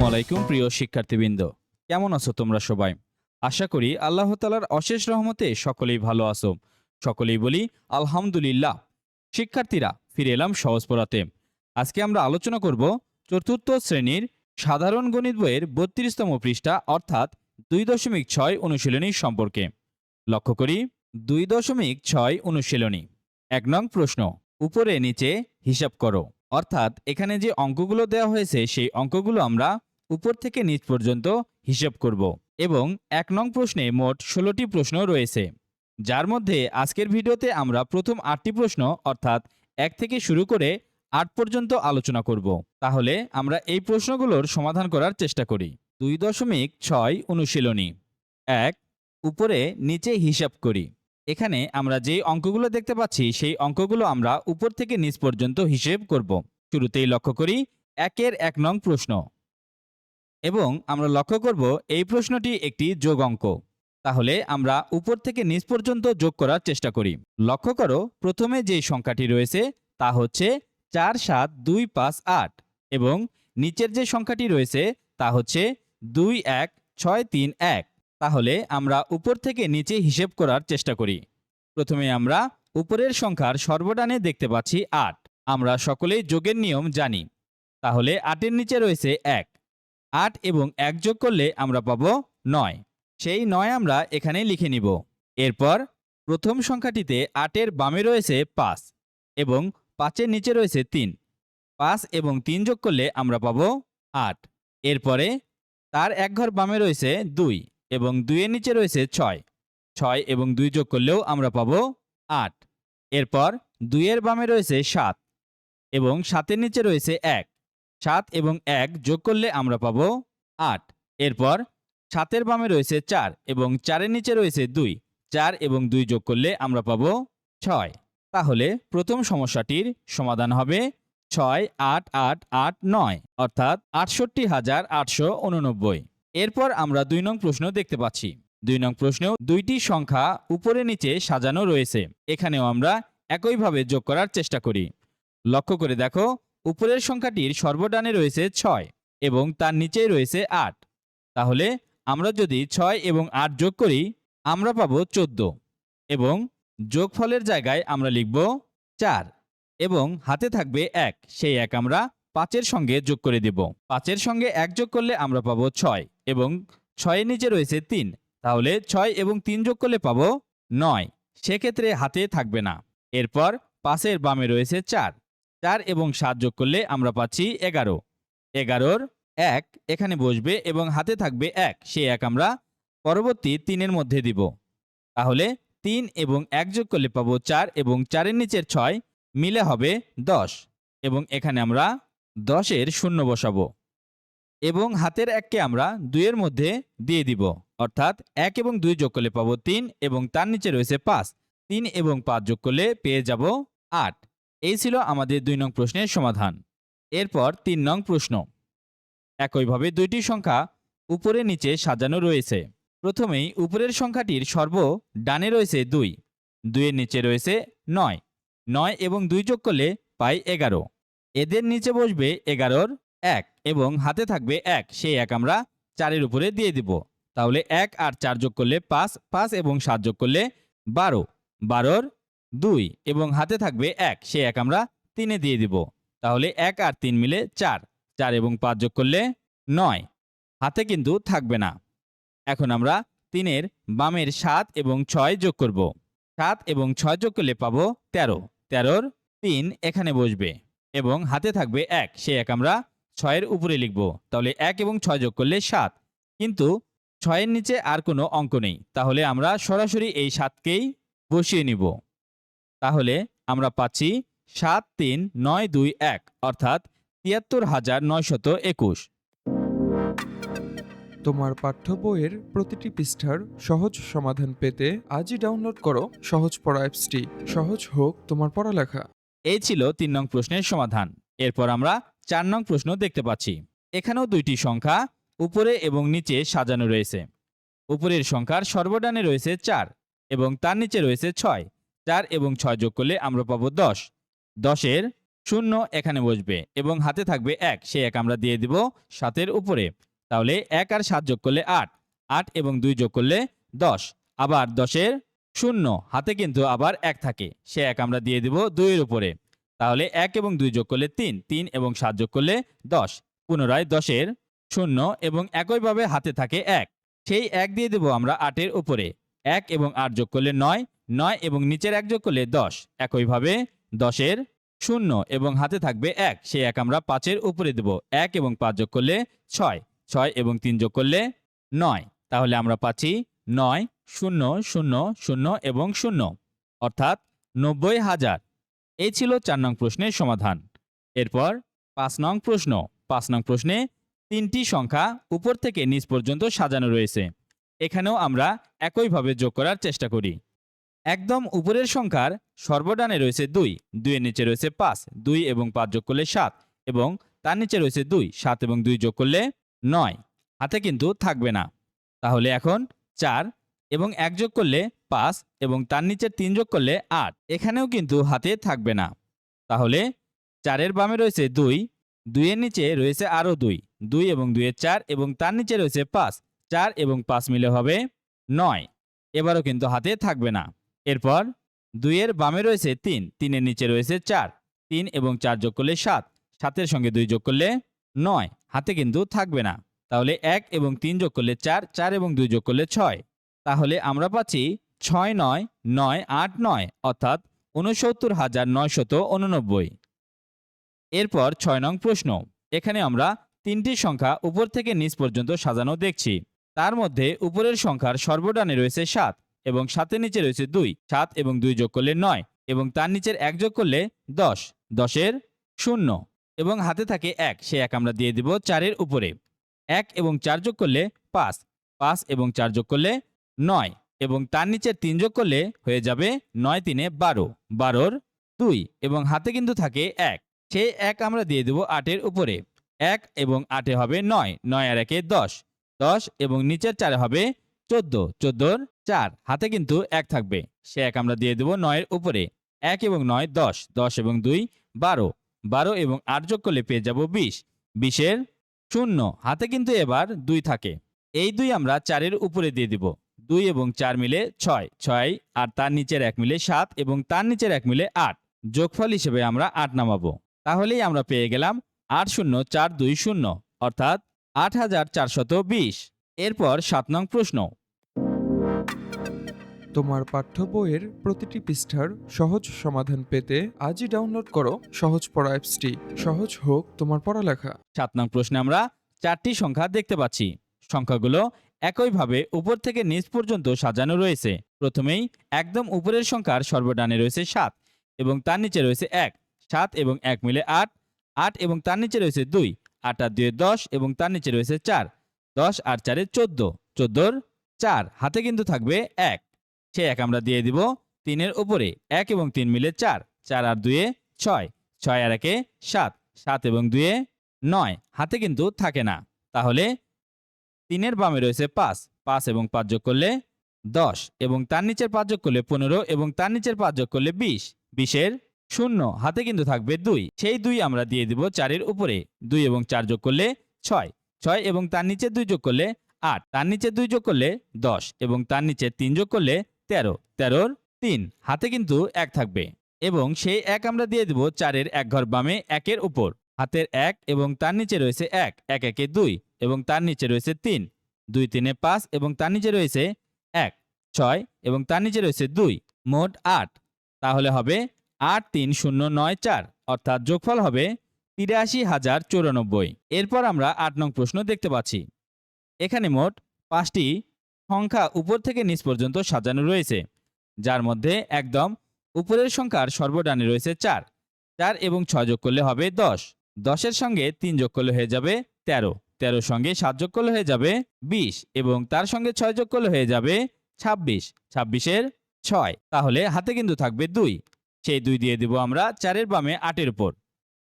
আসসালামু আলাইকুম প্রিয় শিক্ষার্থীবৃন্দ। কেমন আছো তোমরা সবাই? আশা করি আল্লাহ তালার অশেষ রহমতে সকলেই ভালো আছো। সকলেই বলি, আলহামদুলিল্লাহ। শিক্ষার্থীরা, ফিরে এলাম সহজ পড়াতে। আজকে আমরা আলোচনা করব চতুর্থ শ্রেণির সাধারণ গণিত বইয়ের বত্রিশতম পৃষ্ঠা, অর্থাৎ দুই দশমিক ছয় অনুশীলনী সম্পর্কে। লক্ষ্য করি, দুই দশমিক ছয় অনুশীলনী। এক নং প্রশ্ন, উপরে নিচে হিসাব করো। অর্থাৎ এখানে যে অঙ্কগুলো দেওয়া হয়েছে, সেই অঙ্কগুলো আমরা উপর থেকে নিচ পর্যন্ত হিসাব করব এবং এক নং প্রশ্নে মোট ষোলোটি প্রশ্ন রয়েছে। যার মধ্যে আজকের ভিডিওতে আমরা প্রথম আটটি প্রশ্ন, অর্থাৎ এক থেকে শুরু করে আট পর্যন্ত আলোচনা করব। তাহলে আমরা এই প্রশ্নগুলোর সমাধান করার চেষ্টা করি। দুই দশমিক ছয় অনুশীলনী। এক, উপরে নিচে হিসাব করি। এখানে আমরা যে অঙ্কগুলো দেখতে পাচ্ছি, সেই অঙ্কগুলো আমরা উপর থেকে নিচ পর্যন্ত হিসেব করব। শুরুতেই লক্ষ্য করি, একের এক নং প্রশ্ন। এবং আমরা লক্ষ্য করব এই প্রশ্নটি একটি যোগ অঙ্ক। তাহলে আমরা উপর থেকে নিচ পর্যন্ত যোগ করার চেষ্টা করি। লক্ষ্য করো, প্রথমে যে সংখ্যাটি রয়েছে তা হচ্ছে চার, সাত, দুই, পাঁচ, আট এবং নিচের যে সংখ্যাটি রয়েছে তা হচ্ছে দুই, এক, ছয়, তিন, এক। তাহলে আমরা উপর থেকে নিচে হিসেব করার চেষ্টা করি। প্রথমে আমরা উপরের সংখ্যার সর্বডানে দেখতে পাচ্ছি আট। আমরা সকলেই যোগের নিয়ম জানি। তাহলে আটের নিচে রয়েছে এক। আট এবং এক যোগ করলে আমরা পাব নয়। সেই নয় আমরা এখানে লিখে নিব। এরপর প্রথম সংখ্যাটিতে আটের বামে রয়েছে পাঁচ এবং পাঁচের নিচে রয়েছে তিন। পাঁচ এবং তিন যোগ করলে আমরা পাব আট। এরপরে তার এক ঘর বামে রয়েছে দুই এবং দুইয়ের নিচে রয়েছে ছয়। ছয় এবং দুই যোগ করলেও আমরা পাব আট। এরপর দুইয়ের বামে রয়েছে সাত এবং সাতের নিচে রয়েছে এক। সাত এবং এক যোগ করলে আমরা পাবো আট। এরপর সাতের বামে রয়েছে চার এবং চারের নিচে রয়েছে দুই। চার এবং দুই যোগ করলে আমরা পাব ছয়। তাহলে প্রথম সমস্যাটির সমাধান হবে ছয় আট আট আট নয়, অর্থাৎ আটষট্টি হাজার আটশো উননব্বই। এরপর আমরা দুই নং প্রশ্ন দেখতে পাচ্ছি। দুই নং প্রশ্নেও দুইটি সংখ্যা উপরে নিচে সাজানো রয়েছে। এখানেও আমরা একইভাবে যোগ করার চেষ্টা করি। লক্ষ্য করে দেখো উপরের সংখ্যাটির সর্বডানে রয়েছে ছয় এবং তার নিচেই রয়েছে আট। তাহলে আমরা যদি ছয় এবং আট যোগ করি, আমরা পাবো চোদ্দ এবং যোগফলের জায়গায় আমরা লিখব চার এবং হাতে থাকবে এক। সেই এক আমরা পাঁচের সঙ্গে যোগ করে দেব। পাঁচের সঙ্গে এক যোগ করলে আমরা পাবো ছয় এবং ছয়ের নিচে রয়েছে তিন। তাহলে ছয় এবং তিন যোগ করলে পাবো নয়। সেক্ষেত্রে হাতে থাকবে না। এরপর পাশের বামে রয়েছে চার। চার এবং সাত যোগ করলে আমরা পাচ্ছি এগারো। এগারোর এক এখানে বসবে এবং হাতে থাকবে এক। সেই এক আমরা পরবর্তী তিনের মধ্যে দিব। তাহলে তিন এবং এক যোগ করলে পাবো চার এবং চারের নিচের ছয় মিলে হবে দশ। এবং এখানে আমরা দশের শূন্য বসাবো। এবং হাতের এককে আমরা দুইয়ের মধ্যে দিয়ে দিব। অর্থাৎ এক এবং দুই যোগ করলে পাবো তিন এবং তার নিচে রয়েছে পাঁচ। তিন এবং পাঁচ যোগ করলে পেয়ে যাব আট। এই ছিল আমাদের দুই নং প্রশ্নের সমাধান। এরপর তিন নং প্রশ্ন। একইভাবে দুইটি সংখ্যা উপরে নিচে সাজানো রয়েছে। প্রথমেই উপরের সংখ্যাটির সর্ব ডানে রয়েছে দুই, দুইয়ের নিচে রয়েছে নয়। নয় এবং দুই যোগ করলে পাই এগারো। এদের নিচে বসবে এগারোর এক এবং হাতে থাকবে এক। সেই এক আমরা চারের উপরে দিয়ে দিব। তাহলে এক আর চার যোগ করলে পাঁচ পাঁচ এবং সাত যোগ করলে বারো। বারোর দুই এবং হাতে থাকবে এক। সে এক আমরা তিনে দিয়ে দিব। তাহলে এক আর তিন মিলে চার। চার এবং পাঁচ যোগ করলে নয়। হাতে কিন্তু থাকবে না। এখন আমরা তিনের বামের সাত এবং ছয় যোগ করব। সাত এবং ছয় যোগ করলে পাবো তেরো। তেরোর তিন এখানে বসবে এবং হাতে থাকবে এক। সে এক আমরা ছয়ের উপরে লিখব। তাহলে এক এবং ছয় যোগ করলে সাত। কিন্তু ছয়ের নিচে আর কোনো অঙ্ক নেই। তাহলে আমরা সরাসরি এই সাতকেই বসিয়ে নিব। তাহলে আমরা পাচ্ছি সাত তিন নয় দুই এক অর্থাৎ তিয়াত্তর হাজার নয়শত একুশ। তোমার পাঠ্য বইয়ের প্রতিটি পৃষ্ঠার সহজ সমাধান পেতে আজই ডাউনলোড করো সহজ পড়া অ্যাপসটি। সহজ হোক তোমার পড়ালেখা। এই ছিল তিন নং প্রশ্নের সমাধান। এরপর আমরা চার নং প্রশ্ন দেখতে পাচ্ছি। এখানেও দুইটি সংখ্যা উপরে এবং নিচে সাজানো রয়েছে। উপরের সংখ্যার সর্বডানে রয়েছে চার এবং তার নিচে রয়েছে ছয়। চার এবং ছয় যোগ করলে আমরা পাবো দশ। দশের শূন্য এখানে বসবে এবং হাতে থাকবে এক। সেই এক আমরা দিয়ে দিব সাতের উপরে। তাহলে এক আর সাত যোগ করলে আট। আট এবং দুই যোগ করলে দশ। আবার দশের শূন্য, হাতে কিন্তু আবার এক থাকে। সে এক আমরা দিয়ে দিব দুইয়ের উপরে। তাহলে এক এবং দুই যোগ করলে তিন। তিন এবং সাত যোগ করলে দশ। পুনরায় দশের শূন্য এবং একইভাবে হাতে থাকে এক। সেই এক দিয়ে দেব আমরা আটের উপরে। এক এবং আট যোগ করলে নয়। নয় এবং নিচের এক যোগ করলে দশ। একইভাবে দশের শূন্য এবং হাতে থাকবে এক। সেই এক আমরা পাঁচের উপরে দেব। এক এবং পাঁচ যোগ করলে ছয়। ছয় এবং তিন যোগ করলে নয়। তাহলে আমরা পাচ্ছি নয়, শূন্য শূন্য শূন্য এবং শূন্য। অর্থাৎ নব্বই হাজার। এই ছিল চার নং প্রশ্নের সমাধান। এরপর পাঁচ নং প্রশ্ন। পাঁচ নং প্রশ্নে তিনটি সংখ্যা উপর থেকে নিচ পর্যন্ত সাজানো রয়েছে। এখানেও আমরা একইভাবে যোগ করার চেষ্টা করি। একদম উপরের সংখ্যার সর্বডানে রয়েছে দুই, দুইয়ের নিচে রয়েছে পাঁচ, দুই এবং পাঁচ যোগ করলে সাত এবং তার নিচে রয়েছে দুই, সাত এবং দুই যোগ করলে নয়। হাতে কিন্তু থাকবে না। তাহলে এখন চার এবং এক যোগ করলে পাঁচ এবং তার নিচে তিন যোগ করলে আট। এখানেও কিন্তু হাতে থাকবে না। তাহলে চারের বামে রয়েছে দুই, দুইয়ের নিচে রয়েছে আরও দুই দুই এবং দুইয়ের চার এবং তার নিচে রয়েছে পাঁচ। চার এবং পাঁচ মিলে হবে নয়। এবারও কিন্তু হাতে থাকবে না। এরপর দুইয়ের বামে রয়েছে তিন, তিনের নিচে রয়েছে চার। তিন এবং চার যোগ করলে সাত, সাতের সঙ্গে দুই যোগ করলে নয়। হাতে কিন্তু থাকবে না। তাহলে এক এবং তিন যোগ করলে চার চার এবং দুই যোগ করলে ছয়। তাহলে আমরা পাচ্ছি ছয় নয় নয় আট নয়, অর্থাৎ উনসত্তর হাজার নয়শত উননব্বই। এরপর ছয় নং প্রশ্ন। এখানে আমরা তিনটি সংখ্যা উপর থেকে নিচ পর্যন্ত সাজানো দেখছি। তার মধ্যে উপরের সংখ্যার সর্বডানে রয়েছে সাত। এবং সাতের নিচে রয়েছে দুই, সাত এবং দুই যোগ করলে নয়, এবং তার নিচের এক যোগ করলে দশ, দশের শূন্য, এবং হাতে থাকে এক, সে এক আমরা দিয়ে দিব চারের উপরে। এক এবং চার যোগ করলে পাঁচ পাঁচ এবং চার যোগ করলে নয়, এবং তার নিচের তিন যোগ করলে হয়ে যাবে নয় তিনে বারো, বারোর দুই, এবং হাতে কিন্তু থাকে এক সেই এক আমরা দিয়ে দেব আটের উপরে। এক এবং আটে হবে নয় নয় আর একে দশ দশ এবং নিচের চারে হবে চোদ্দ, চোদ্দোর চার, হাতে কিন্তু এক থাকবে। সে এক আমরা দিয়ে দেব নয়ের উপরে। এক এবং নয়, দশ দশ এবং দুই, বারো। বারো এবং আট যোগ করলে পেয়ে যাব বিশ। বিশের শূন্য, হাতে কিন্তু এবার দুই থাকে। এই দুই আমরা চারের উপরে দিয়ে দিব। দুই এবং চার মিলে ছয় ছয় আর তার নিচের এক মিলে সাত এবং তার নিচের এক মিলে আট। যোগফল হিসেবে আমরা আট নামাবো। তাহলেই আমরা পেয়ে গেলাম আট শূন্য, চার দুই শূন্য, অর্থাৎ আট হাজার চারশত বিশ। এরপর সাত নং প্রশ্ন। তোমার পাঠ্য বইয়ের প্রতিটি পৃষ্ঠার সহজ সমাধান পেতে আজই ডাউনলোড করো সহজ পড়া অ্যাপসটি সহজ হোক তোমার পড়ালেখা। সাত নং প্রশ্নে আমরা চারটি সংখ্যা দেখতে পাচ্ছি। সংখ্যাগুলো একইভাবে উপর থেকে নিচ পর্যন্ত সাজানো রয়েছে। প্রথমেই একদম উপরের সংখ্যার সর্বডানে রয়েছে সাত এবং তার নিচে রয়েছে এক। সাত এবং এক মিলে আট। আট এবং তার নিচে রয়েছে দুই। আট আর দুয়ে দশ এবং তার নিচে রয়েছে চার। দশ আর চারে চোদ্দ। চোদ্দোর চার। হাতে কিন্তু থাকবে এক। সে এক আমরা দিয়ে দিব তিনের উপরে। এক এবং তিন মিলে চার। চার আর দুয়ে ছয়। ছয় আর একে সাত। সাত এবং দুয়ে নয়। হাতে কিন্তু থাকে না। তাহলে তিনের বামে রয়েছে পাঁচ। পাঁচ এবং পাঁচ যোগ করলে দশ। এবং তার নিচের পাঁচ যোগ করলে পনেরো এবং তার নিচের পাঁচ যোগ করলে বিশ। বিশের শূন্য। হাতে কিন্তু থাকবে দুই। সেই দুই আমরা দিয়ে দিব চারের উপরে। দুই এবং চার যোগ করলে ছয়। ছয় এবং তার নিচে দুই যোগ করলে আট। তার নিচে দুই যোগ করলে দশ এবং তার নিচে তিন যোগ করলে তেরো, তেরোর তিন, হাতে কিন্তু এক থাকবে। এবং সেই এক আমরা দিয়ে দিব চারের এক ঘর বামে একের উপর। হাতের এক এবং তার নিচে রয়েছে এক এক, একে দুই এবং তার নিচে রয়েছে তিন। দুই, তিনে পাঁচ এবং তার নিচে রয়েছে এক, ছয় এবং তার নিচে রয়েছে দুই, মোট আট। তাহলে হবে আট, তিন, শূন্য, নয়, চার, অর্থাৎ যোগফল হবে তিরাশি হাজার চৌরানব্বই। এরপর আমরা আট নং প্রশ্ন দেখতে পাচ্ছি। এখানে মোট পাঁচটি সংখ্যা উপর থেকে নিচ পর্যন্ত সাজানো রয়েছে, যার মধ্যে একদম উপরের সংখ্যার সর্বডানে রয়েছে চার। চার এবং ছয় যোগ করলে হবে দশ। দশের সঙ্গে তিন যোগ করলে হয়ে যাবে তেরো। তেরোর সঙ্গে সাত যোগ করলে হয়ে যাবে বিশ এবং তার সঙ্গে ছয় যোগ করলে হয়ে যাবে ছাব্বিশ। ছাব্বিশের ছয়। তাহলে হাতে কিন্তু থাকবে দুই। সেই দুই দিয়ে দিব আমরা চারের বামে আটের উপর।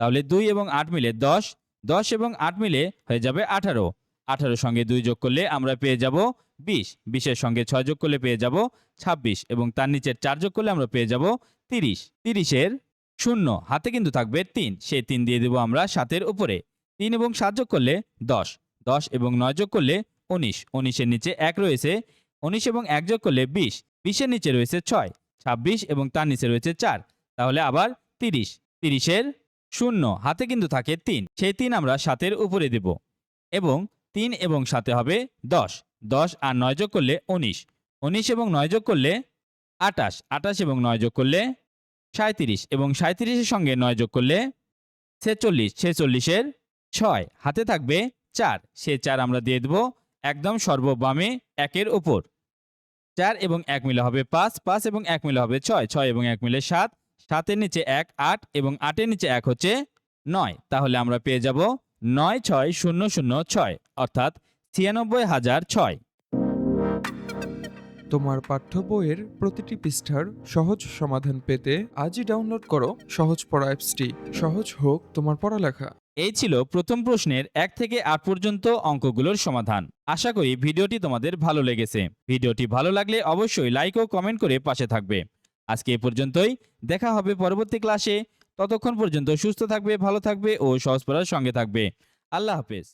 তাহলে দুই এবং আট মিলে দশ। দশ এবং আট মিলে হয়ে যাবে আঠারো। আঠারোর সঙ্গে দুই যোগ করলে আমরা পেয়ে যাব বিশ। বিশের সঙ্গে ছয় যোগ করলে পেয়ে যাব ছাব্বিশ এবং তার নিচের চার যোগ করলে আমরা পেয়ে যাব তিরিশ। তিরিশের শূন্য, হাতে কিন্তু থাকবে তিন। সেই তিন দিয়ে দেবো আমরা সাতের উপরে। তিন এবং সাত যোগ করলে দশ। দশ এবং নয় যোগ করলে উনিশ। উনিশের নিচে এক রয়েছে। উনিশ এবং এক যোগ করলে বিশ। বিশের নিচে রয়েছে ছয়। ছাব্বিশ এবং তার নিচে রয়েছে চার। তাহলে আবার তিরিশ। তিরিশের শূন্য, হাতে কিন্তু থাকে তিন। সেই তিন আমরা সাতের উপরে দেব। এবং তিন এবং সাথে হবে দশ। দশ আর নয় যোগ করলে উনিশ। উনিশ এবং নয় যোগ করলে আটাশ আটাশ এবং নয় যোগ করলে সাঁত্রিশ এবং সাঁত্রিশের সঙ্গে নয় যোগ করলে ছেচল্লিশ। ছেচল্লিশের ছয়। হাতে থাকবে চার। সে চার আমরা দিয়ে দেবো একদম সর্ববামে একের উপর। চার এবং এক মিলে হবে পাঁচ। পাঁচ এবং এক মিলে হবে ছয়। ছয় এবং এক মিলে সাত। সাতের নিচে এক, আট এবং আটের নিচে এক হচ্ছে নয়। তাহলে আমরা পেয়ে যাব নয়, ছয়, শূন্য শূন্য, ছয়। অর্থাৎ ছিয়ানব্বই হাজার ছয়। তোমার পাঠ্য বইয়ের প্রতিটি পৃষ্ঠার সহজ সমাধান পেতে আজই ডাউনলোড করো সহজ পড়া অ্যাপসটি। সহজ হোক তোমার পড়ালেখা। এই ছিল প্রথম প্রশ্নের এক থেকে আট পর্যন্ত অঙ্কগুলোর সমাধান। আশা করি ভিডিওটি তোমাদের ভালো লেগেছে। ভিডিওটি ভালো লাগলে অবশ্যই লাইক ও কমেন্ট করে পাশে থাকবে। আজকে এ পর্যন্তই। দেখা হবে পরবর্তী ক্লাসে। ততক্ষণ পর্যন্ত সুস্থ থাকবে ভালো থাকবে ও সহজ পড়ার সঙ্গে থাকবে। আল্লাহ হাফেজ।